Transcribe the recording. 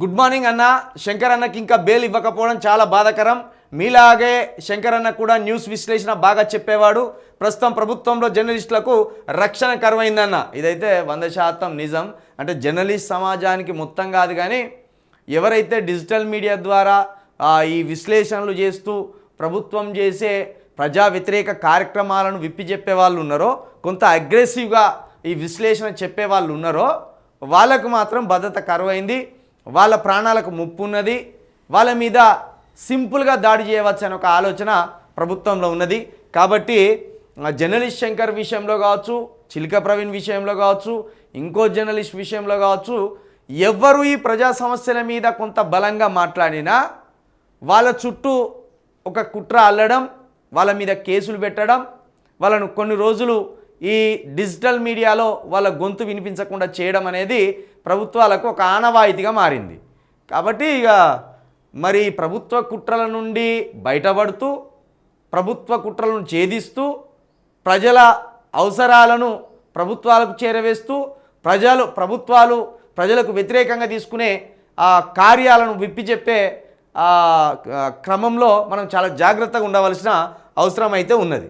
Good morning అన్న. శంకర్ అన్నకి ఇంకా బెయిల్ ఇవ్వకపోవడం చాలా బాధాకరం. మీలాగే శంకర్ అన్న కూడా న్యూస్ విశ్లేషణ బాగా చెప్పేవాడు. ప్రస్తుతం ప్రభుత్వంలో జర్నలిస్టులకు రక్షణ కరువైందన్న ఇదైతే వంద శాతం నిజం. అంటే జర్నలిస్ట్ సమాజానికి మొత్తం కాదు కానీ ఎవరైతే డిజిటల్ మీడియా ద్వారా ఈ విశ్లేషణలు చేస్తూ ప్రభుత్వం చేసే ప్రజా వ్యతిరేక కార్యక్రమాలను విప్పి చెప్పే వాళ్ళు ఉన్నారో కొంత అగ్రెసివ్గా ఈ విశ్లేషణ చెప్పే వాళ్ళు ఉన్నారో వాళ్ళకు మాత్రం భద్రత కరువైంది. వాళ్ళ ప్రాణాలకు ముప్పు ఉన్నది వాళ్ళ మీద సింపుల్గా దాడి చేయవచ్చు అనే ఒక ఆలోచన ప్రభుత్వంలో ఉన్నది. కాబట్టి జర్నలిస్ట్ శంకర్ విషయంలో కావచ్చు చిలిక ప్రవీణ్ విషయంలో కావచ్చు ఇంకో జర్నలిస్ట్ విషయంలో కావచ్చు ఎవ్వరు ఈ ప్రజా సమస్యల మీద కొంత బలంగా మాట్లాడినా వాళ్ళ చుట్టూ ఒక కుట్ర అల్లడం వాళ్ళ మీద కేసులు పెట్టడం వాళ్ళను కొన్ని రోజులు ఈ డిజిటల్ మీడియాలో వాళ్ళ గొంతు వినిపించకుండా చేయడం అనేది ప్రభుత్వాలకు ఒక ఆనవాయితీగా మారింది. కాబట్టి ఇక మరి ప్రభుత్వ కుట్రల నుండి బయటపడుతూ ప్రభుత్వ కుట్రలను ఛేదిస్తూ ప్రజల అవసరాలను ప్రభుత్వాలకు చేరవేస్తూ ప్రజలు ప్రభుత్వాలు ప్రజలకు వ్యతిరేకంగా తీసుకునే ఆ కార్యాలను విప్పి చెప్పే క్రమంలో మనం చాలా జాగ్రత్తగా ఉండవలసిన అవసరం అయితే ఉన్నది.